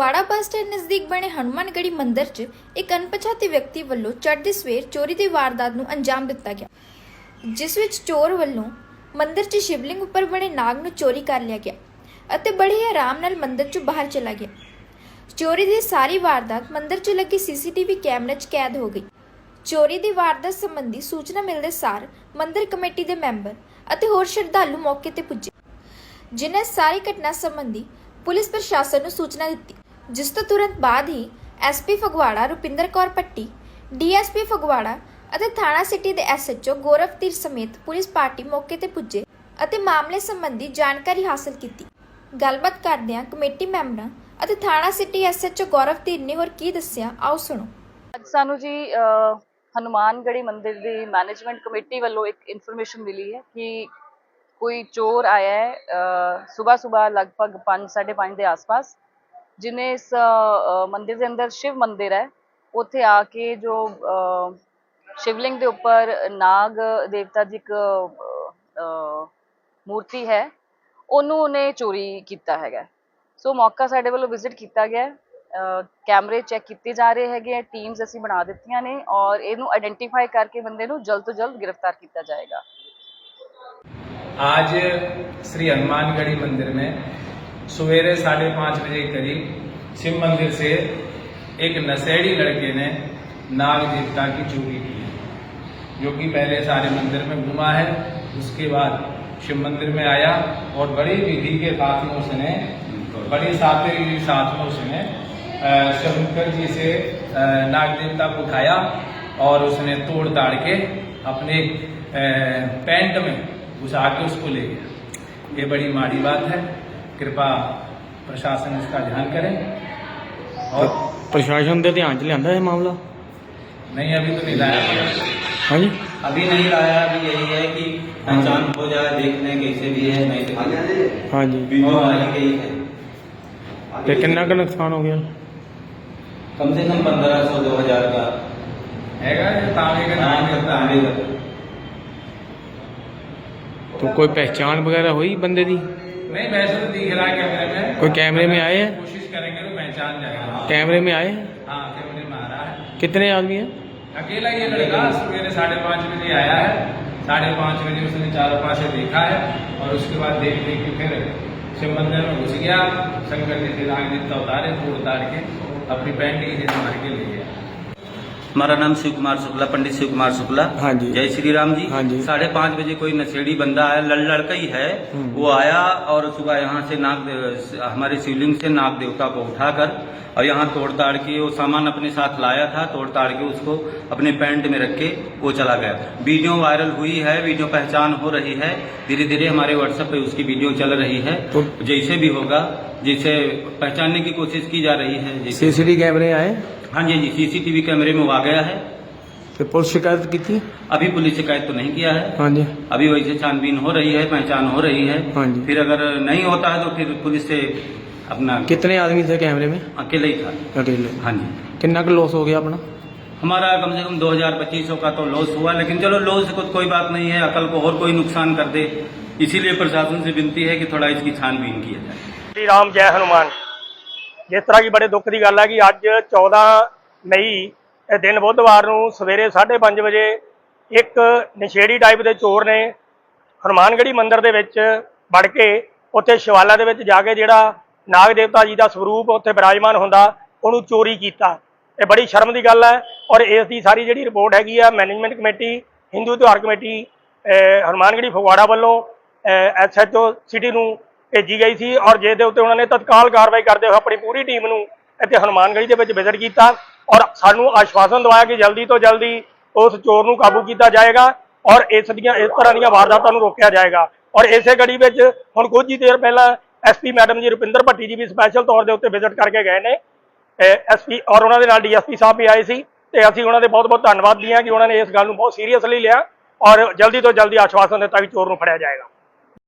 Phagwara bus stand ਨਜ਼ਦੀਕ ਬਣੇ ਹਨੂਮਾਨਗੜੀ ਮੰਦਿਰ 'ਚ ਇੱਕ ਅਣਪਛਾਤੇ ਵਿਅਕਤੀ ਵੱਲੋਂ ਚੜ੍ਹਦੀ ਸਵੇਰ ਚੋਰੀ ਦੀ ਵਾਰਦਾਤ ਨੂੰ ਅੰਜਾਮ ਦਿੱਤਾ ਗਿਆ, ਜਿਸ ਵਿੱਚ ਚੋਰ ਵੱਲੋਂ ਮੰਦਿਰ 'ਚ ਸ਼ਿਵਲਿੰਗ ਉੱਪਰ ਬਣੇ ਨਾਗ ਨੂੰ ਚੋਰੀ ਕਰ ਲਿਆ ਗਿਆ ਅਤੇ ਬੜੇ ਹੀ ਆਰਾਮ ਨਾਲ ਮੰਦਿਰ 'ਚੋਂ ਬਾਹਰ ਚਲਾ ਗਿਆ। ਚੋਰੀ ਦੀ ਸਾਰੀ ਵਾਰਦਾਤ ਮੰਦਿਰ 'ਚ ਲੱਗੇ ਸੀਸੀਟੀਵੀ ਕੈਮਰੇ 'ਚ ਕੈਦ ਹੋ ਗਈ। ਚੋਰੀ ਦੀ ਵਾਰਦਾਤ ਸੰਬੰਧੀ ਸੂਚਨਾ ਮਿਲਦੇ ਸਾਰ ਮੰਦਿਰ ਕਮੇਟੀ ਦੇ ਮੈਂਬਰ ਅਤੇ ਹੋਰ ਸ਼ਰਧਾਲੂ ਮੌਕੇ ਤੇ ਪੁੱਜੇ, ਜਿਨ੍ਹਾਂ ਸਾਰੀ ਘਟਨਾ ਸੰਬੰਧੀ ਪੁਲਿਸ ਪ੍ਰਸ਼ਾਸਨ ਨੂੰ ਸੂਚਨਾ ਦਿੱਤੀ। ਜਿਸ ਤੋਂ ਤੁਰੰਤ ਬਾਅਦ ਹੀ ਐਸਪੀ ਫਗਵਾੜਾ, ਰੁਪਿੰਦਰ ਕੌਰ ਪੱਟੀ ਡੀਐਸਪੀ ਫਗਵਾੜਾ ਅਤੇ ਥਾਣਾ ਸਿਟੀ ਦੇ ਐਸਐਚਓ ਗੌਰਵਤੀਰ ਸਮੇਤ ਪੁਲਿਸ ਪਾਰਟੀ ਮੌਕੇ ਤੇ ਪੁੱਜੇ ਅਤੇ ਮਾਮਲੇ ਸੰਬੰਧੀ ਜਾਣਕਾਰੀ ਹਾਸਲ ਕੀਤੀ। ਗੱਲਬਾਤ ਕਰਦਿਆਂ ਕਮੇਟੀ ਮੈਂਬਰਾਂ ਅਤੇ ਥਾਣਾ ਸਿਟੀ ਐਸਐਚਓ ਗੌਰਵਤੀਰ ਨੇ ਹੋਰ ਕੀ ਦੱਸਿਆ, ਆਓ ਸੁਣੋ। ਅੱਜ ਸਾਨੂੰ ਜੀ ਹਨੂਮਾਨਗੜੀ ਮੰਦਿਰ ਦੀ ਮੈਨੇਜਮੈਂਟ ਕਮੇਟੀ ਵੱਲੋਂ ਇੱਕ ਇਨਫੋਰਮੇਸ਼ਨ ਮਿਲੀ ਹੈ ਕਿ ਕੋਈ ਚੋਰ ਆਇਆ ਹੈ ਸਵੇਰ ਸਵੇਰ ਲਗਭਗ 5:30 ਦੇ ਆਸ-ਪਾਸ। ਜਿਨੇ ਇਸ ਅ, ਮੰਦਿਰ ਦੇ ਅੰਦਰ ਸ਼ਿਵ ਮੰਦਿਰ ਹੈ ਉੱਥੇ ਆ ਕੇ ਜੋ ਅ, ਸ਼ਿਵਲਿੰਗ ਦੇ ਉੱਪਰ ਨਾਗ ਦੇਵਤਾ ਦੀ ਇੱਕ ਅ, ਅ, ਮੂਰਤੀ ਹੈ ਉਹਨੂੰ ਉਹਨੇ ਚੋਰੀ ਕੀਤਾ ਹੈਗਾ ਸੋ ਮੌਕਾ ਸਾਡੇ ਵੱਲੋਂ ਵਿਜ਼ਿਟ ਕੀਤਾ ਗਿਆ ਹੈ। ਅ, ਕੈਮਰੇ ਚੈੱਕ ਕੀਤੇ ਜਾ ਰਹੇ ਹੈਗੇ ਆ ਟੀਮਸ ਅਸੀਂ ਬਣਾ ਦਿੱਤੀਆਂ ਨੇ ਔਰ ਇਹਨੂੰ ਆਇਡੈਂਟੀਫਾਈ ਕਰਕੇ ਬੰਦੇ ਨੂੰ ਜਲਦ ਤੋਂ ਜਲਦ ਗ੍ਰਿਫਤਾਰ ਕੀਤਾ ਜਾਏਗਾ आज श्री हनुमानगढ़ी मंदिर में सवेरे साढ़े पाँच बजे करीब शिव मंदिर से एक नशेड़ी लड़के ने नाग देवता की चोरी की जो कि पहले सारे मंदिर में घुमा है। उसके बाद शिव मंदिर में आया और बड़ी विधि के साथ में उसने बड़ी साथी के साथ में उसने शंकर जी से नाग देवता को उठाया और उसने तोड़ ताड़ के अपने पैंट में घुसा के उसको ले गया। ये बड़ी माड़ी बात है। कृपा प्रशासन इसका ध्यान करें और ਪ੍ਰਸ਼ਾਸਨ ਦੇ ਧਿਆਨ ਚ ਲਿਆਂਦਾ ਇਹ ਮਾਮਲਾ नहीं अभी तो नहीं लाया ਹਾਂਜੀ अभी नहीं लाया अभी यही है कि पहचान हो जाए देख लें कैसे भी है नहीं तो ਹਾਂਜੀ और आई गई है ਤੇ ਕਿੰਨਾ ਕੁ ਨੁਕਸਾਨ ਹੋ ਗਿਆ कम से कम पंद्रह सौ दो हजार का हैगा ये तांबे का नाम नाम करता तांबे है का तो कोई पहचान वगैरह हुई बंदे दी नहीं वैसे तो दिख रहा है कैमरे में। कोई कैमरे में आए हैं? कोशिश करेंगे तो पहचान जाएगा। कैमरे में आए हाँ? कैमरे में आ रहा है। कितने आदमी हैं? अकेला ये लड़का सवेरे साढ़े पाँच बजे आया है। साढ़े पाँच बजे उसने चारों पासे देखा है और उसके बाद देख देख के फिर शिव मंदिर में घुस गया। शंकर जी से नाग देवता उतारे तोड़ उतार के अपनी पैंट की जेब मार के ले गया। हमारा नाम शिव कुमार शुक्ला पंडित शिव कुमार शुक्ला। हाँ जी। जय श्री राम जी। हाँ जी। साढ़े पाँच बजे कोई नशेड़ी बंदा आया लड़ लड़का ही है। हम्म। वो आया और सुबह यहाँ से नाग हमारे शिवलिंग से नाग देवता को उठाकर और यहाँ तोड़ ताड़ के वो सामान अपने साथ लाया था तोड़ ताड़ के उसको अपने पैंट में रख के वो चला गया। वीडियो वायरल हुई है वीडियो पहचान हो रही है। धीरे धीरे हमारे व्हाट्सएप पे उसकी वीडियो चल रही है। तो- जैसे भी होगा जैसे पहचानने की कोशिश की जा रही है सीसीटीवी कैमरे आए? हाँ जी जी सीसीटीवी कैमरे में वो आ गया है। तो पुलिस शिकायत की थी? अभी पुलिस शिकायत तो नहीं किया है। हाँ जी। अभी वैसे छानबीन हो रही है पहचान हो रही है। हाँ जी। फिर अगर नहीं होता है तो फिर पुलिस से अपना कितने आदमी थे कैमरे में? अकेले ही था। अकेले। हाँ जी। कितना का लॉस हो गया अपना? हमारा कम से कम दो हज़ार पच्चीस सौ का तो लॉस हुआ लेकिन चलो लॉस को कोई बात नहीं है अकल को और कोई नुकसान कर दे। इसीलिए प्रशासन से विनती है कि थोड़ा इसकी छानबीन किया जाए। श्री राम जय हनुमान। ਜਿਸ ਤਰ੍ਹਾਂ ਕਿ ਬੜੇ ਦੁੱਖ ਦੀ ਗੱਲ ਹੈ ਕਿ ਅੱਜ 14 ਮਈ, ਇਹ ਦਿਨ ਬੁੱਧਵਾਰ ਨੂੰ ਸਵੇਰੇ 5:30 ਵਜੇ ਇੱਕ ਨਸ਼ੇੜੀ ਟਾਈਪ ਦੇ ਚੋਰ ਨੇ ਹਨੂਮਾਨਗੜੀ ਮੰਦਿਰ ਦੇ ਵਿੱਚ ਵੜ ਕੇ ਉੱਥੇ ਸ਼ਿਵਾਲਾ ਦੇ ਵਿੱਚ ਜਾ ਕੇ ਜਿਹੜਾ ਨਾਗ ਦੇਵਤਾ ਜੀ ਦਾ ਸਰੂਪ ਉੱਥੇ ਬਿਰਾਜਮਾਨ ਹੁੰਦਾ, ਉਹਨੂੰ ਚੋਰੀ ਕੀਤਾ। ਇਹ ਬੜੀ ਸ਼ਰਮ ਦੀ ਗੱਲ ਹੈ ਔਰ ਇਸ ਦੀ ਸਾਰੀ ਜਿਹੜੀ ਰਿਪੋਰਟ ਹੈਗੀ ਆ ਮੈਨੇਜਮੈਂਟ ਕਮੇਟੀ, ਹਿੰਦੂ ਤਿਉਹਾਰ ਕਮੇਟੀ, ਅਹ ਹਨੂਮਾਨਗੜੀ ਫਗਵਾੜਾ ਵੱਲੋਂ ਐਸਐਚਓ ਸਿਟੀ ਨੂੰ ਭੇਜੀ ਗਈ ਸੀ ਔਰ ਜਿਹਦੇ ਉੱਤੇ ਉਹਨਾਂ ਨੇ ਤਤਕਾਲ ਕਾਰਵਾਈ ਕਰਦੇ ਹੋਏ ਆਪਣੀ ਪੂਰੀ ਟੀਮ ਨੂੰ ਇੱਥੇ ਹਨੂਮਾਨਗੜੀ ਦੇ ਵਿੱਚ ਵਿਜ਼ਿਟ ਕੀਤਾ ਔਰ ਸਾਨੂੰ ਆਸ਼ਵਾਸਨ ਦਵਾਇਆ ਕਿ ਜਲਦੀ ਤੋਂ ਜਲਦੀ ਉਸ ਚੋਰ ਨੂੰ ਕਾਬੂ ਕੀਤਾ ਜਾਏਗਾ ਔਰ ਇਸ ਦੀਆਂ, ਇਸ ਤਰ੍ਹਾਂ ਦੀਆਂ ਵਾਰਦਾਤਾਂ ਨੂੰ ਰੋਕਿਆ ਜਾਏਗਾ। ਔਰ ਇਸੇ ਗੜੀ ਵਿੱਚ ਹੁਣ ਕੁਝ ਹੀ ਦੇਰ ਪਹਿਲਾਂ ਐਸਪੀ ਮੈਡਮ ਜੀ ਰੁਪਿੰਦਰ ਭੱਟੀ ਜੀ ਵੀ ਸਪੈਸ਼ਲ ਤੌਰ ਦੇ ਉੱਤੇ ਵਿਜ਼ਿਟ ਕਰਕੇ ਗਏ ਨੇ। ਐਸਪੀ ਔਰ ਉਹਨਾਂ ਦੇ ਨਾਲ ਡੀਐਸਪੀ ਸਾਹਿਬ ਵੀ ਆਏ ਸੀ ਤੇ ਅਸੀਂ ਉਹਨਾਂ ਦੇ ਬਹੁਤ ਬਹੁਤ ਧੰਨਵਾਦੀ ਹਾਂ ਕਿ ਉਹਨਾਂ ਨੇ ਇਸ ਗੱਲ ਨੂੰ ਬਹੁਤ ਸੀਰੀਅਸਲੀ ਲਿਆ ਔਰ ਜਲਦੀ ਤੋਂ ਜਲਦੀ ਆਸ਼ਵਾਸਨ ਦਿੱਤਾ ਕਿ ਚੋਰ ਨੂੰ ਫੜਿਆ ਜਾਏਗਾ।